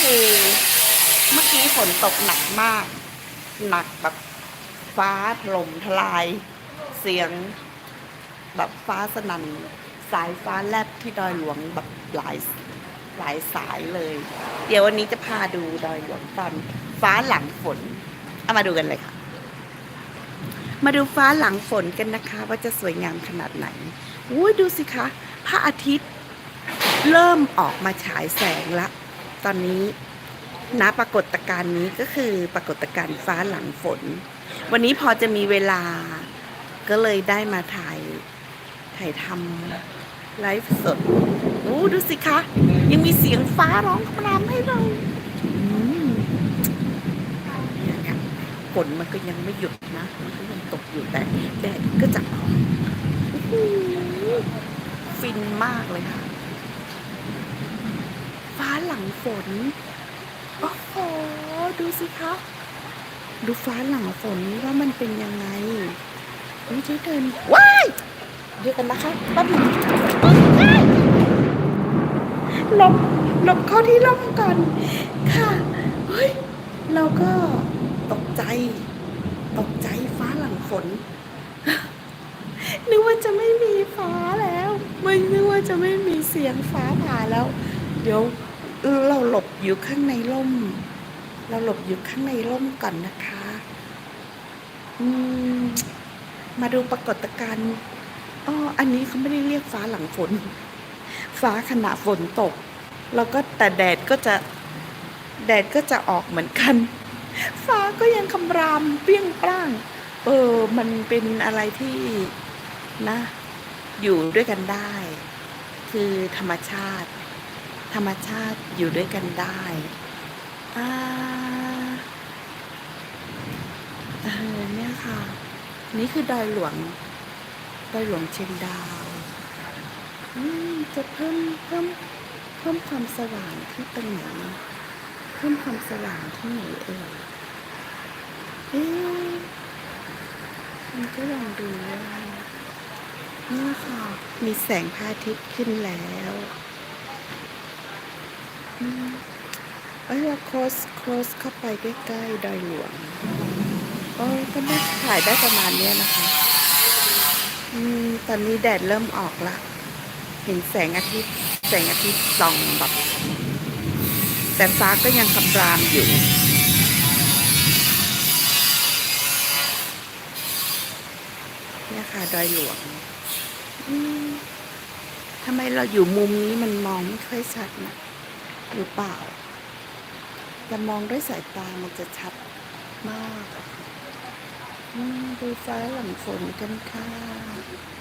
คือเมื่อกี้ฝนตกหนักมาก หนักแบบฟ้าถล่มทลาย เสียง แบบฟ้าสนั่นสายฟ้าแลบที่ดอยหลวงแบบหลายหลายสายเลย เดี๋ยววันนี้จะพาดูดอยหลวงตอนฟ้าหลังฝนเอามาดูกันเลยค่ะ มาดูฟ้าหลังฝนกันนะคะ ว่าจะสวยงามขนาดไหนอุ้ยดูสิคะพระอาทิตย์ เริ่มออกมาฉายแสงละ ตอนนี้ณปรากฏการณ์นี้ก็คือปรากฏการณ์ฟ้าหลังฝน วันนี้พอจะมีเวลาก็เลยได้มาถ่ายถ่ายทำไลฟ์สดโอ้ดูสิคะ ยังมีเสียงฟ้าร้องครามให้เราอืมฝนมันก็ยังไม่หยุดนะ มันก็ยังตกอยู่แต่แดดก็จะออกโอ้โหฟินมากเลยค่ะ หลังฝน โอ้โห ดูสิคะ ดูฟ้าหลังฝนว่ามันเป็นยังไงนี่ที่เดินว้ายเดี๋ยวกันนะคะแป๊บหนึงลบหลบเข้าที่ร่มก่อน ค่ะเฮ้ยเราก็ตกใจ ตกใจฟ้าหลังฝนนึกว่าจะไม่มีฟ้าแล้ว ไม่นึกว่าจะไม่มีเสียงฟ้าผ่าแล้ว เดี๋ยว เราหลบอยู่ข้างในร่ม เราหลบอยู่ข้างในร่มก่อนนะคะอืมมาดูปรากฏการณ์อ๋ออันนี้เขาไม่ได้เรียกฟ้าหลังฝน ฟ้าขณะฝนตก แล้วก็แต่แดดก็จะแดดก็จะออกเหมือนกัน ฟ้าก็ยังคำรามเปี้ยงปร้าง เออ มันเป็นอะไรที่นะ อยู่ด้วยกันได้ คือธรรมชาติ ธรรมชาติอยู่ด้วยกันได้อ่าเออเนี่ยค่ะ นี่คือดอยหลวง ดอยหลวงเชียงดาวอืมจะเพิ่มเพิ่มเพิ่มความสว่างที่ตรงไหนเพิ่มความสว่างที่ไหนเอ่ยเอ๊ะมันก็ลองดูว่านี่ค่ะ มีแสงพระอาทิตย์ขึ้นแล้ว เอ้ยเราโคสโคสเข้าไปใกล้ๆดอยหลวงโอ้ยก็ได้ถ่ายได้ประมาณเนี้ยนะคะอืมตอนนี้แดดเริ่มออกละ เห็นแสงอาทิตย์ แสงอาทิตย์ส่องแบบแต่ฟ้าก็ยังคำรามอยู่เนี่ยค่ะดอยหลวงทำไมเราอยู่มุมนี้มันมองไม่ค่อยชัดนะ หรือเปล่าแต่มองด้วยสายตามันจะชัดมากดูฟ้าหลังฝนกันค่ะ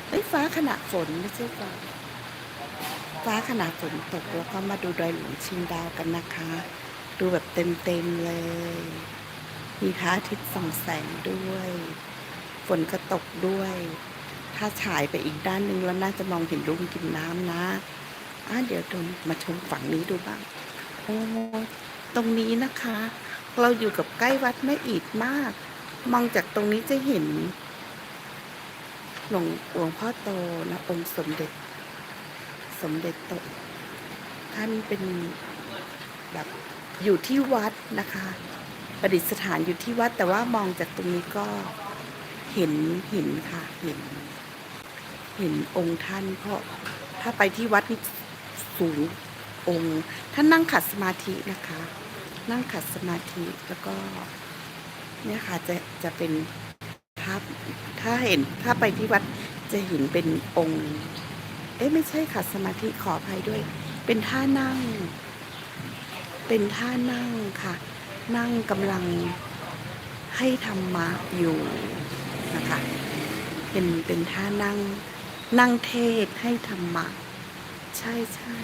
เอ้ฟ้าขณะฝนไม่ใช่ฟ้าฟ้าขณะฝนตกแล้วก็มาดูดอยหลวงชิงดาวกันนะคะ ดูแบบเต็มๆเลย มีพระอาทิตย์ส่องแสงด้วย ฝนก็ตกด้วย ถ้าฉายไปอีกด้านหนึ่งแล้วน่าจะมองเห็นรุ่งกินน้ำนะ อะเดี๋ยวดูมาชมฝั่งนี้ดูบ้าง โอ้ตรงนี้นะคะ เราอยู่กับใกล้วัดแม่อีดมาก มองจากตรงนี้จะเห็นหลวงหลวงพ่อโตนะองค์สมเด็จ สมเด็จโตท่านเป็นแบบอยู่ที่วัดนะคะ ประดิษฐานอยู่ที่วัด แต่ว่ามองจากตรงนี้ก็เห็นเห็นค่ะเห็น เห็นองค์ท่านเพราะถ้าไปที่วัดนี่ สูงองค์ท่านนั่งขัดสมาธินะคะ นั่งขัดสมาธิแล้วก็เนี่ยค่ะจะจะเป็นภาพถ้าเห็นถ้าไปที่วัดจะเห็นเป็นองค์ เอ๊ะไม่ใช่ค่ะสมาธิขออภัยด้วย เป็นท่านั่ง เป็นท่านั่งค่ะ นั่งกำลังให้ธรรมะอยู่นะคะเป็นเป็นท่านั่งนั่งเทศให้ธรรมะ ใช่ใช่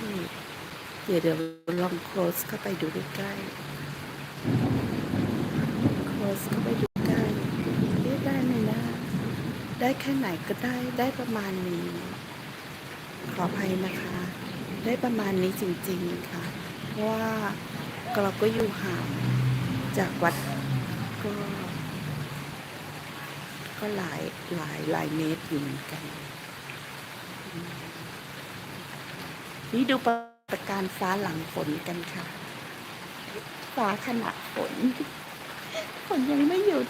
เดี๋ยวเดี๋ยวลองโคลสเข้าไปดูใกล้ๆโคสเข้าไปดูใกล้เอ๊ะได้ไหมนะ ได้แค่ไหนก็ได้ ได้ประมาณนี้ ขออภัยนะคะ ได้ประมาณนี้จริงๆค่ะ เพราะว่าเราก็อยู่ห่างจากวัดก็ ก็หลายหลายหลายเมตรอยู่เหมือนกัน นี่ดูปรากฏการณ์ฟ้าหลังฝนกันค่ะ ฟ้าขณะฝน ฝนยังไม่หยุด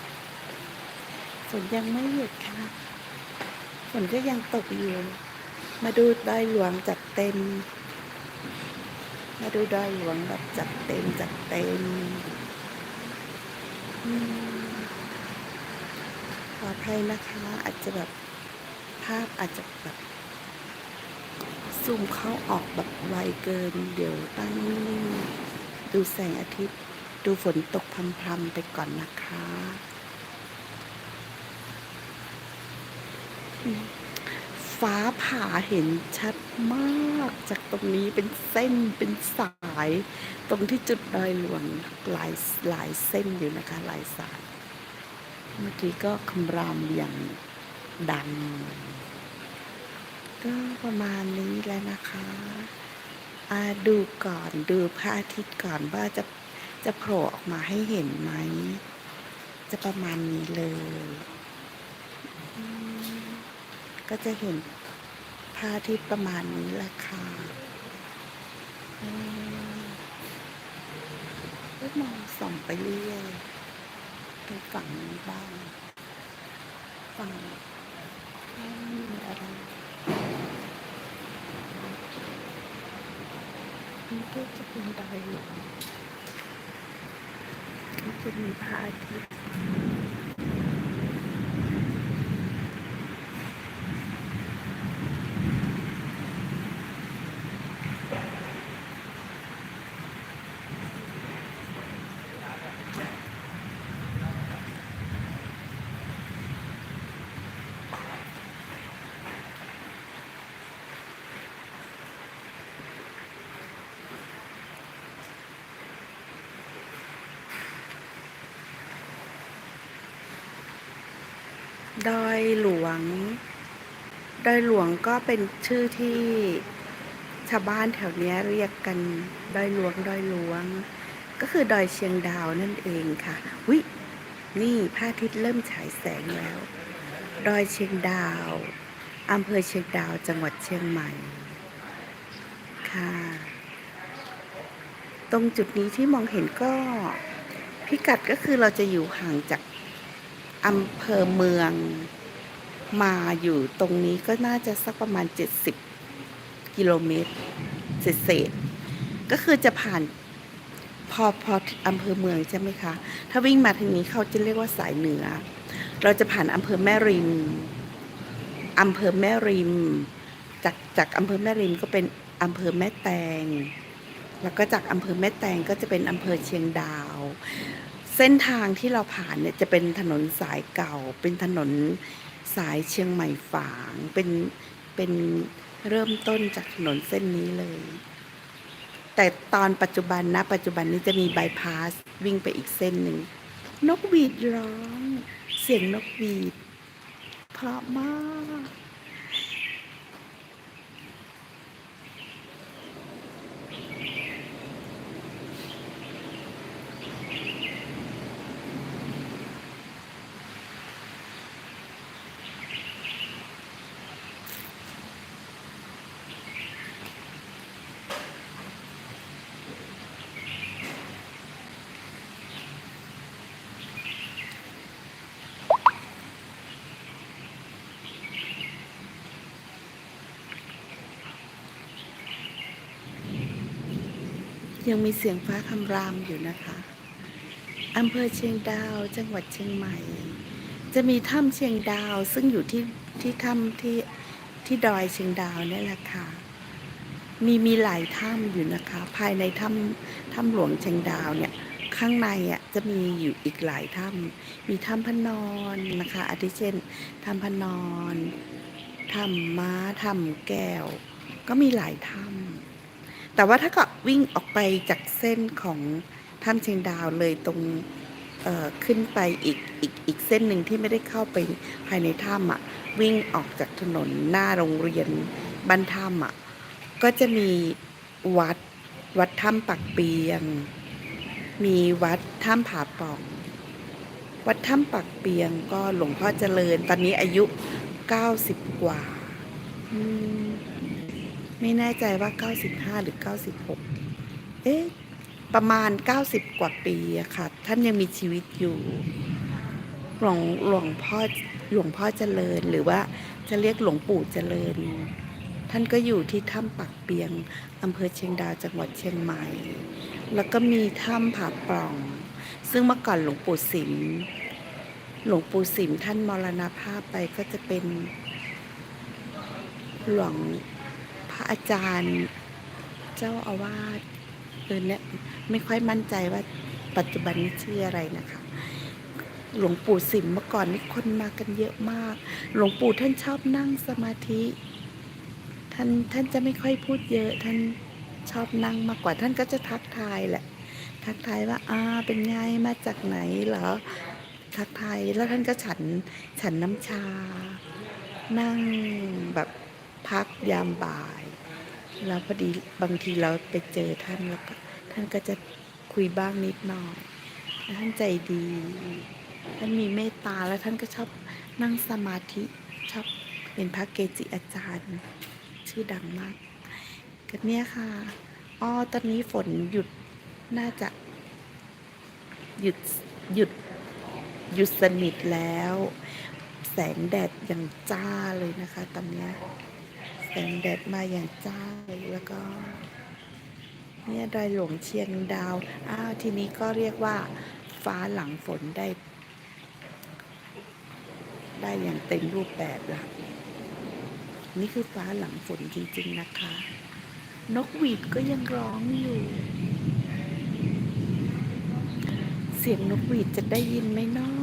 ฝนยังไม่หยุดค่ะ ฝนก็ยังตกอยู่ มาดูดอยหลวงจัดเต็ม มาดูดอยหลวงแบบจัดเต็มจัดเต็มขออภัยนะคะ อาจจะแบบภาพอาจจะแบบ ซูมเข้าออกแบบไวเกิน เดี๋ยวตั้งนิ่งดูแสงอาทิตย์ ดูฝนตกพรำๆไปก่อนนะคะ ฟ้าผ่าเห็นชัดมากจากตรงนี้เป็นเส้นเป็นสาย ตรงที่จุดดอยหลวงหลายหลายเส้นอยู่นะคะ หลายสาย เมื่อกี้ก็คำรามอย่างดัง ก็ประมาณนี้แล้วนะคะดูก่อนดูพระอาทิตย์ก่อนว่าจะจะโผล่ออกมาให้เห็นไหม จะประมาณนี้เลย ก็จะเห็นพระอาทิตย์ประมาณนี้แหละค่ะมก็มองส่องไปเรื่อยตรงฝั่งนี้บ้างฝั่งไม่มีอะไร นี่ก็จะเป็นดอยหลวงก็จะมีพระอาทิตย์ ดอยหลวง ดอยหลวงก็เป็นชื่อที่ชาวบ้านแถวนี้เรียกกันดอยหลวงดอยหลวง ก็คือดอยเชียงดาวนั่นเองค่ะวินี่พระอาทิตย์เริ่มฉายแสงแล้ว ดอยเชียงดาวอำเภอเชียงดาวจังหวัดเชียงใหม่ ค่ะ ตรงจุดนี้ที่มองเห็นก็ พิกัดก็คือเราจะอยู่ห่างจาก อำเภอเมืองมาอยู่ตรงนี้ก็น่าจะสักประมาณ 70 กิโลเมตรเศษๆก็คือจะผ่านพอพออำเภอเมืองใช่ไหมคะ ถ้าวิ่งมาทางนี้เขาจะเรียกว่าสายเหนือ เราจะผ่านอำเภอแม่ริมอำเภอแม่ริม จากจากอำเภอแม่ริมก็เป็นอำเภอแม่แตง แล้วก็จากอำเภอแม่แตงก็จะเป็นอำเภอเชียงดาว เส้นทางที่เราผ่านเนี่ยจะเป็นถนนสายเก่า เป็นถนนสายเชียงใหม่ฝาง เป็นเป็นเริ่มต้นจากถนนเส้นนี้เลย แต่ตอนปัจจุบันนะ ปัจจุบันนี้จะมีบายพาสวิ่งไปอีกเส้นหนึ่ง นกหวีดร้อง เสียงนกหวีดเพราะมาก ยังมีเสียงฟ้าคำรามอยู่นะคะอำเภอเชียงดาวจังหวัดเชียงใหม่ จะมีถ้ำเชียงดาวซึ่งอยู่ที่ที่ถ้ำที่ที่ดอยเชียงดาวนี่แหละค่ะมีมีหลายถ้ำอยู่นะคะ ภายในถ้ำถ้ำหลวงเชียงดาวเนี่ยข้างในอะจะมีอยู่อีกหลายถ้ำมีถ้ำพระนอนนะคะอาทิเช่นถ้ำพระนอนถ้ำม้าถ้ำแก้ว ก็มีหลายถ้ำ แต่ว่าถ้าก็วิ่งออกไปจากเส้นของถ้ำเชียงดาวเลยตรงขึ้นไปอีกอีกอีกเส้นหนึ่งที่ไม่ได้เข้าไปภายในถ้ำอะวิ่งออกจากถนนหน้าโรงเรียนบ้านถ้ำอะก็จะมีวัดวัดถ้ำปักเปียง มีวัดถ้ำผาป่อง วัดถ้ำปักเปียงก็หลวงพ่อเจริญ ตอนนี้อายุ 90 กว่า อืม ไม่แน่ใจว่า 95 หรือ 96 เอ๊ะ ประมาณ 90 กว่าปีอะค่ะ ท่านยังมีชีวิตอยู่ หลวงหลวงพ่อหลวงพ่อเจริญหรือว่าจะเรียกหลวงปู่เจริญ ท่านก็อยู่ที่ถ้ำปักเปียงอำเภอเชียงดาวจังหวัดเชียงใหม่ แล้วก็มีถ้ำผาปล่อง ซึ่งเมื่อก่อนหลวงปู่สิมหลวงปู่สิมท่านมรณภาพไปก็จะเป็นหลวง พระอาจารย์เจ้าอาวาสเออเนี่ยไม่ค่อยมั่นใจว่าปัจจุบันนี้ชื่ออะไรนะคะ หลวงปู่สิมเมื่อก่อนนี่คนมากันเยอะมาก หลวงปู่ท่านชอบนั่งสมาธิ ท่านท่านจะไม่ค่อยพูดเยอะ ท่านชอบนั่งมากกว่าท่านก็จะทักทายแหละ ทักทายว่าอ่าเป็นไงมาจากไหนเหรอทักทายแล้วท่านก็ฉันฉันน้ำชา นั่งแบบพักยามบ่าย แล้วพอดีบางทีเราไปเจอท่านแล้วก็ท่านก็จะคุยบ้างนิดหน่อย ท่านใจดี ท่านมีเมตตาแล้วท่านก็ชอบนั่งสมาธิชอบเป็นพระเกจิอาจารย์ ชื่อดังมากก็เนี่ยค่ะอ๋อตอนนี้ฝนหยุดน่าจะ หยุดหยุดหยุดสนิทแล้ว แสงแดดอย่างจ้าเลยนะคะตอนเนี้ย แสงแดดมาอย่างจ้าเลยแล้วก็เนี่ยดอยหลวงเชียงดาว อ้าวทีนี้ก็เรียกว่า ฟ้าหลังฝนได้ ได้อย่างเต็มรูปแบบละนี่คือฟ้าหลังฝนจริงๆนะคะ นกหวีดก็ยังร้องอยู่ เสียงนกหวีดจะได้ยินไหมเนาะ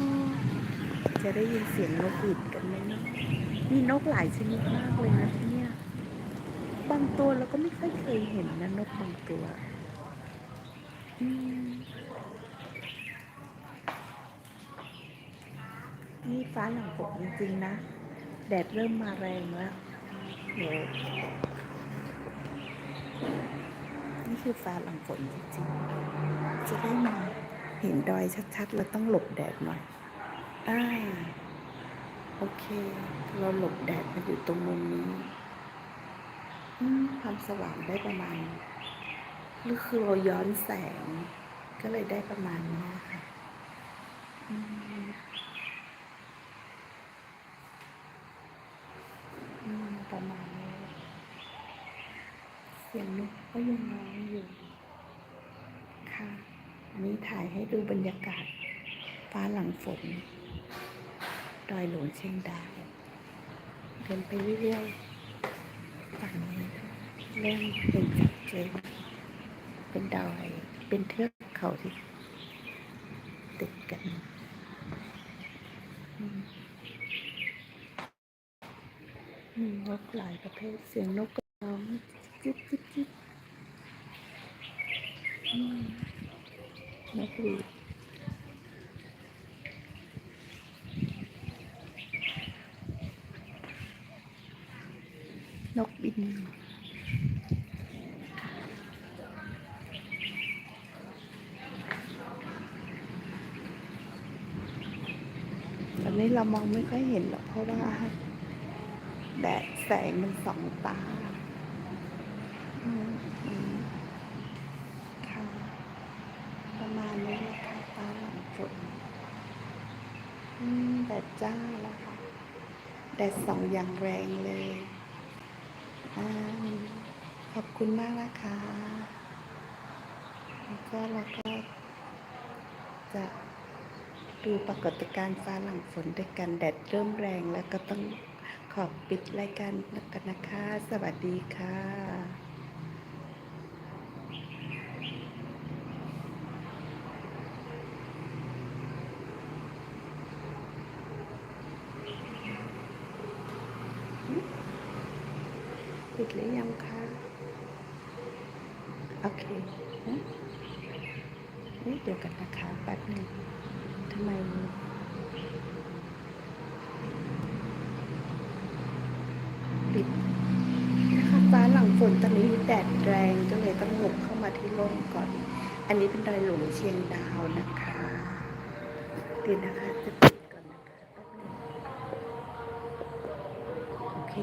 จะได้ยินเสียงนกหวีดกันไหมเนาะมีนกหลายชนิดมากเลยนะที่นี่ บางตัวเราก็ไม่ค่อยเคยเห็นนะนกบางตัวอืมนี่ฟ้าหลังฝนจริงๆนะ แดดเริ่มมาแรงแล้วเดี๋ยวนี่คือฟ้าหลังฝนจริงๆ จะได้มาเห็นดอยชัดๆ เราต้องหลบแดดหน่อยอ่าโอเค เราหลบแดดมาอยู่ตรงมุมนี้ ความสว่างได้ประมาณหรือคือเราย้อนแสง ก็เลยได้ประมาณนี้ค่ะอืมประมาณนี้เสียงนกก็ยังร้องอยู่ ค่ะ อันนี้ถ่ายให้ดูบรรยากาศ ฟ้าหลังฝน ดอยหลวงเชียงดาว เดินไปเรื่อยๆ เริ่มเป็นเจนเป็นดอยเป็นเทือกเขาที่ติดกันมีนกหลายประเภทเสียงนกก็ร้องจิ๊บจิ๊บจิ๊บอืมนกหวีดนกบิน ตอนนี้ เรามองไม่ค่อยเห็นหรอกเพราะว่า แดดแสงมันส่องตาค่ะประมาณนี้นะคะตาหลังฝนแดดจ้าแล้วค่ะ แดดส่องอย่างแรงเลยอขอบคุณมากนะคะแล้วก็เราก็จะ ดูปรากฏการณ์ฟ้าหลังฝนด้วยกันแดดเริ่มแรงแล้วก็ต้องขอปิดรายการแล้วกันนะคะ สวัสดีค่ะปิดหรือยังคะโอเคนะเฮ้ยเดี๋ยวกันนะคะแป๊บหนึ่ง ทำไมปิดนะคะฟ้าหลังฝนตอนนี้แดดแรงก็เลยต้องหลบเข้ามาที่ร่มก่อน อันนี้เป็นดอยหลวงเชียงดาวนะคะดีนะคะจะปิดก่อนนะคะโอเค